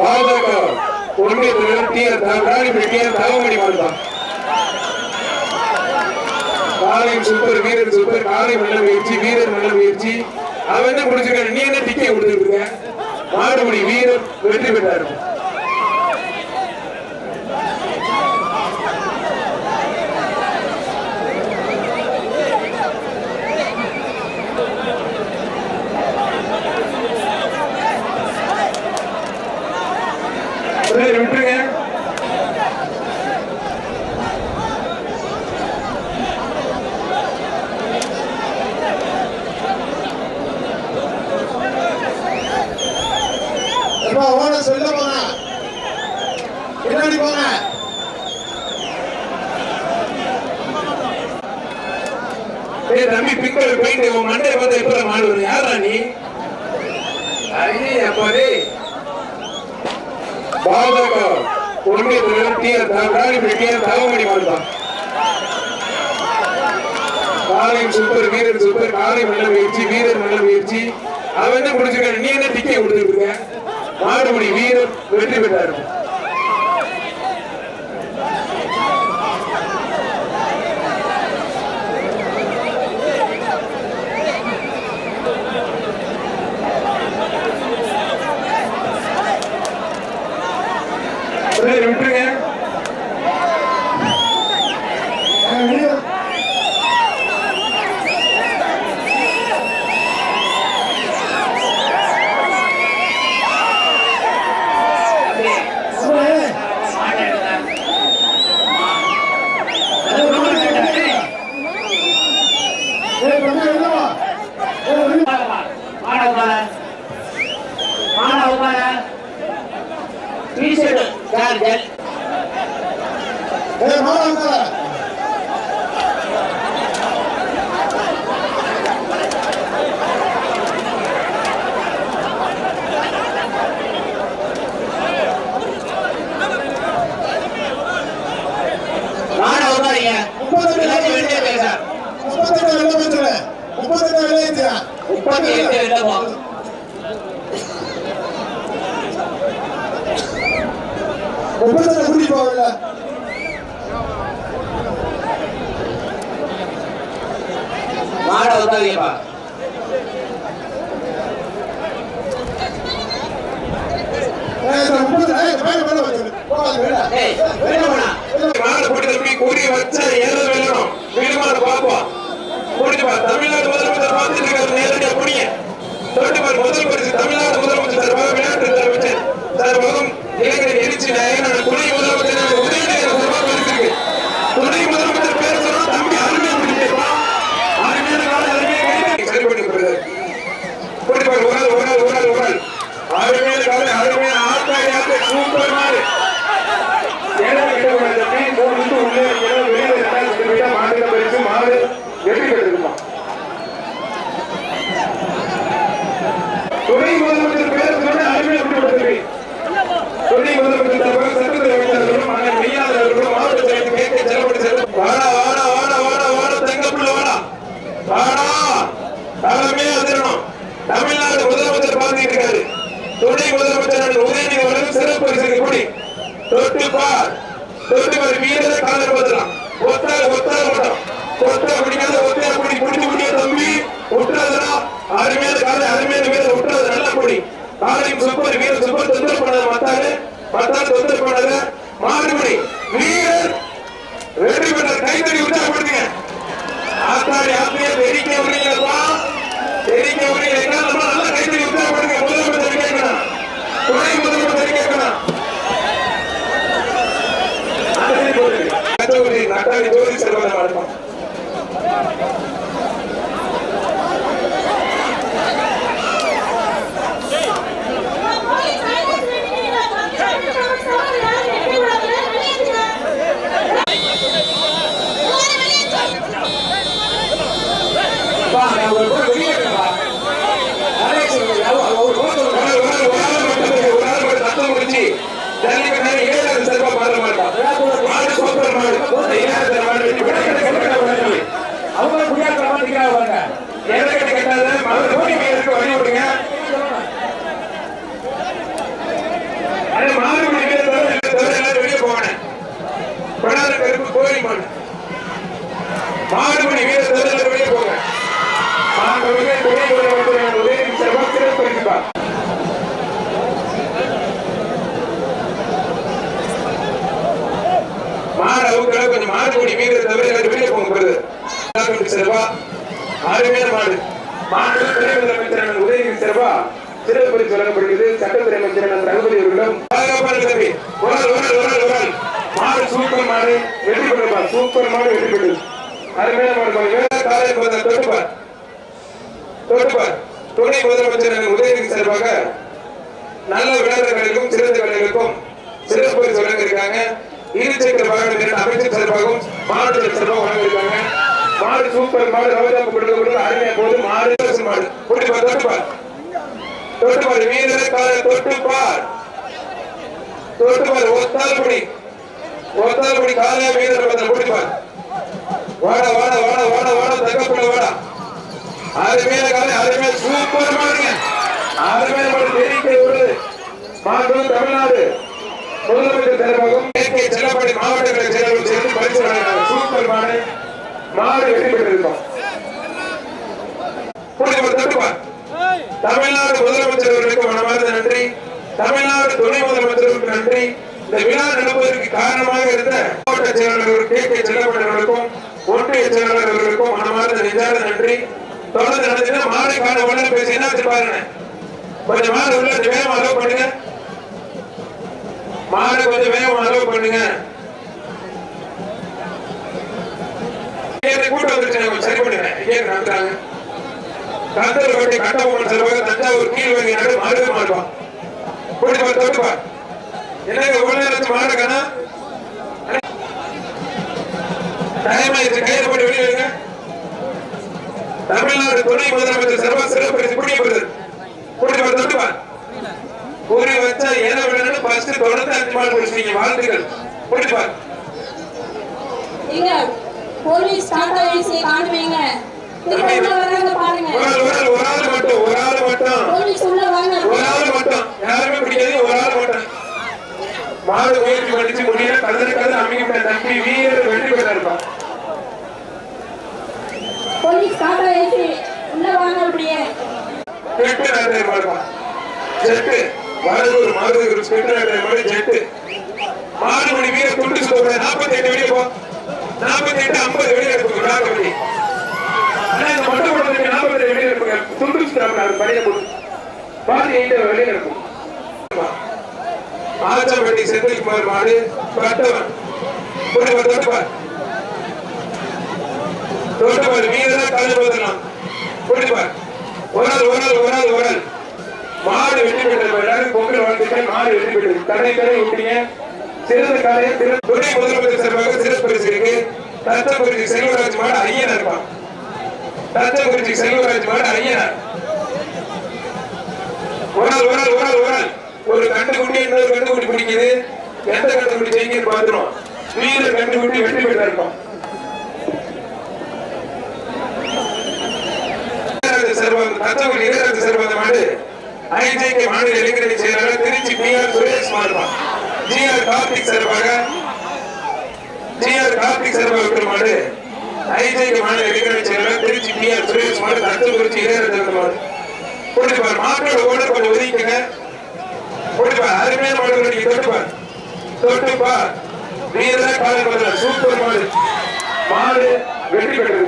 பாஜக ஒன்றிய தலைவர் டி ஆர் ராணிப்படி டி ஆர் தகவமணி மாடுதான் காலையும் சூப்பர் வீரர் சூப்பர் காலை நல்ல முயற்சி வீரர் நல்ல முயற்சி. அவன் என்ன முடிச்சிருக்காரு நீ என்ன டிக்கெட் கொடுத்துட்டு இருக்க மாடுபடி வீரர் வெற்றி பெற்றாரு. ஏய் தம்பி பிக்கல் பெயிண்ட் உன் மண்டைய பார்த்து எப்ப மாடு வரும் யாரா நீ ஐயே அப்படி பாஜக ஒன்றிய தலைவர் டி ஆர் ராணிப்படி டி ஆர் தகவமணி மாடுதான் காலையும் சூப்பர் வீரர் சூப்பர் காலை நல்ல முயற்சி வீரர் நல்ல முயற்சி. அவன் என்ன முடிச்சிருக்காரு? நீ என்ன டிக்கெட் கொடுத்துட்டு இருக்க? மாடுபடி வீரர் வெற்றி பெற்றாரு சரி, விட்டுருங்க சார்ஜர் மாடு போட்டு தம்பி கூறி வச்சா ஏற வேணும். பார்ப்போம். பாரு தமிழ்நாடு முதலமைச்சர் பார்த்துட்டு இருக்காரு நேரடியா புனிய தொட்டு பாரு முதல் பரிசு தமிழ்நாடு முதலமைச்சர் சார்பாக விளையாட்டு அமைச்சர் எழுச்சி நாயகனான துணை முதலமைச்சர் உதயநிதி சார்பாக பரிசு இருக்கு துணை முதலமைச்சர் பேர் சொன்னா தம்பி அருமையா முடிஞ்சிருப்பா அருமையான கால அருமையா கைது சரி பண்ணி கொடுக்குறாரு போட்டு பாரு ஒரு நாள் ஒரு நாள் ஒரு நாள் ஒரு நாள் அருமையான கால அருமையான ஆட்டாடி ஆட்ட சூப்பர் மாடு ஏழை கிட்டக்கூடாது தம்பி மூணு நிமிஷம் உள்ளே இருக்கிற வெளியில ரெண்டாயிரம் கிலோமீட்டர் மாநில பரிசு மாடு வெற்றி பெற்றிருக்குமா துணை முதலமைச்சர் பேர் சொன்ன அருமையை விட்டு துணை முதலமைச்சர் தலைவர் சட்டத்துறை அமைச்சர்களும் மகன் மெய்யாளர்களும் மாவட்ட செயலர் கேட்க செலப்பட்டு செல்லும். வாடா வாடா வாடா வாடா வாடா தங்கப்புள்ள வாடா. வாடா தலைமையே அதிரணும். தமிழ்நாடு முதலமைச்சர் பார்த்துட்டு இருக்காரு. துணை முதலமைச்சர் உதயநிதி அவர்கள் சிறப்பு பரிசு கூடி. தொட்டு பார். வீரரை காதல் பதிலாம் ஒத்தால் ஒத்தால் மாட்டோம். ஒத்தா பிடிக்காத ஒத்தையா பிடி. பிடிச்சு பிடிக்க தம்பி. விட்டுறதுனா அருமையான காலை அருமையான வீரர் விட்டுறது நல்லா பிடி காலையும் சூப்பர் வீரர் சூப்பர் தொந்தரவு பண்ணாத மத்தாரு மத்தாரு தொந்தரவு பண்ணாத மாறுபடி வீரர் வெற்றி பெற்ற கைத்தறி உற்சாகப்படுத்துங்க. ஆத்தாடி ஆத்திரியா தெரிக்க விடுறீங்கப்பா தெரிக்க விடுறீங்க நம்ம நல்லா கைத்தறி உற்சாகப்படுத்துங்க. முதலமைச்சர் கேட்கணும் துணை முதலமைச்சர் கேட்கணும் நட்டாடி ஜோதி செல்வதை நடக்கும் பாத்துக்கலாம் வாங்க ஏழை கட்டி கட்டாத மதுரை கூட்டி பேருக்கு வழி விடுங்க அதே மாதிரி வெளியே போவானே கொண்டாத கோயில் மண் மாடுமணி வீர போங்க. ஒரு சட்டத்துறை ஒரு ஆள், ஒரு மாடு சூப்பர் மாடு வெற்றி பெறுப்பா சூப்பர் மாடு வெற்றி பெற்று. அருமையான மாடு பாருங்க. காலையில் பார்த்தா தொட்டுப்பார். தொட்டுப்பார். துணை முதலமைச்சர் உதயநிதி சார்பாக நல்ல விளையாட்டுகளுக்கும் சிறந்த விளையாட்டுகளுக்கும் சிறப்பு பரிசு வழங்கியிருக்காங்க. இருசக்கர வாகனம் அமைச்சர் சார்பாகவும் சார்பாக மாடு சூப்பர் மாடு ரோஜாப்பு கொடுக்க அருமையா போது மாடு மாடு. குடிப்பார் தொட்டுப்பார் வீரருக்கான கால தொட்டுப்பார். தொட்டுப்பார் ஒத்தால் குடி ஒத்தால் குடி காலையா வீரர் பத்திரம் குடிப்பார் வாட வாட வாட வாட வாடா தங்கப்புள்ள வாடா. மேல காலை ஆறு மேல சூப்பர் மாடுங்க. மேல மாடு தெரிவிக்க ஒரு மாடு தமிழ்நாடு. முதலமைச்சர் சார்பாகவும் கே செல்லப்படி மாவட்டங்களை கழக சேர்ந்து பரிசு வழங்கினார் சூப்பர் மாடு. மாடு வெற்றி பெற்றிருக்கோம். புரியுது தட்டுப்பார். தமிழ்நாடு முதலமைச்சர் அவர்களுக்கு மனமார்ந்த நன்றி. தமிழ்நாடு துணை முதலமைச்சருக்கு நன்றி. இந்த விழா நடப்பதற்கு காரணமாக இருந்த மாவட்ட செயலாளர் கே. கே. செல்லப்படி அவர்களுக்கும் ஒன்றிய செயலாளர் அவர்களுக்கும் மனமார்ந்த நெஞ்சார்ந்த நன்றி. தொடர்ந்து நடந்ததுன்னா மாலை காண உடனே பேசி என்ன பாருங்க. கொஞ்சம் மாடு உள்ள வேகம் அலோவ் பண்ணுங்க. மாலை கொஞ்சம் வேகம் அலோவ் பண்ணுங்க. கூட்டம் வந்துருச்சு நான் கொஞ்சம் சரி பண்ணுங்க ஏன் நடத்துறாங்க. கந்தர் கோட்டை கட்டபொம்மன் செல்வாக தஞ்சாவூர் கீழ் வங்கி நாடு மாடு மாடுவான் கூட்டிப்பா தொட்டுப்பா என்னங்க இவ்வளவு நேரத்து காணா? டைம் ஆயிடுச்சு கையை போட்டு தமிழ்நாடு துணை முதலமைச்சர் சர்வ சிறப்பு பரிசு குடியப்படுது கூட்டிப்பா தொட்டுப்பா கூறி வச்சா ஏன விடணும்னு ஃபர்ஸ்ட் தொடர்ந்து அஞ்சு மாடு முடிச்சிட்டீங்க வாழ்த்துக்கள். கூட்டிப்பா எங்க போலீஸ் டாடா ஏசியை காட்டுவீங்க திரும்ப உள்ள வராங்க பாருங்க ஒரு ஆள் மட்டும் ஒரு ஆள் மட்டும் ஒரு ஆள் மட்டும். யாருமே பிடிக்காது ஒரு ஆள் மட்டும். மாடு முயற்சி பண்ணிச்சு முடியல கதறி கதறி அமைக்கப்பட்ட தம்பி. வீரர் வெற்றி பெற்ற இருப்பான் போலீஸ் டாடா ஏசி உள்ள வாங்க அப்படியே ஜெட்டு நாட்டை மாடுப்பான் ஜெட்டு மருதூர் மருதூர் ஜெட்டு நாட்டை மாடு ஜெட்டு மாடு மணி வீரர் துண்டு சொல்ற நாற்பத்தி எட்டு வெளியே போ நாற்பத்தி எட்டு ஐம்பது வெளியே இருப்பாங்க நாற்பத்தி ஆனா இந்த மொட்டை போடுறதுக்கு நாற்பத்தி எட்டு வெளியே இருப்பாங்க துண்டு சுத்தாங்க அது பணியை போட்டு பாதி எயிட்டு வெளியே இருக்கும் ஆச்சாம்பட்டி செந்தில்குமார் மாடு பட்டவன் புரியுமா தொட்டுப்பார் ஒரு ஆள் ஒரு ஆள் ஒரு ஆள் ஒரு மாடு வெற்றி எல்லாரும் பொங்கல் வாழ்த்துக்கள் மாடு வெற்றி பெற்றது கடை கடை விட்டீங்க சிறந்த துணை முதலமைச்சர் சார்பாக சிறப்பு பரிசு இருக்கு தத்தங்குறிச்சி செல்வராஜ் மாடு ஐயனா இருப்பான் தத்தங்குறிச்சி செல்வராஜ் மாடு ஐயனா ஒரு நாள் ஒரு ஆள் ஒரு ஆள் ஒரு ஒரு இன்னொரு கண்டுகுட்டி பிடிக்குது. எந்த கண்டுகுட்டி ஜெயிக்குன்னு பார்த்துரும் வீரர் கண்டுகுட்டி வெற்றி பெற்றா இருப்பான் சார்பாக தத்தங்குடி இளையராஜ சார்பாக மாடு ஐஜேகே மாநில இளைஞரணி செயலாளர் திருச்சி பி ஆர் சுரேஷ் மாறுபான் ஜி ஆர் கார்த்திக் சார்பாக ஜி ஆர் கார்த்திக் சார்பாக விட்ட ஐஜேகே மாநில இளைஞரணி செயலாளர் திருச்சி பி ஆர் சுரேஷ் மாடு தத்தங்குறிச்சி இளையராஜ மாடு போட்டுப்பார் மாட்டோட ஓடர் கொஞ்சம் ஒதுக்கிங்க போட்டுப்பார் அருமையான மாடுகள் தொட்டுப்பார் தொட்டுப்பார் வீரர் காலை சூப்பர் மாடு மாடு வெற்றி பெற்றது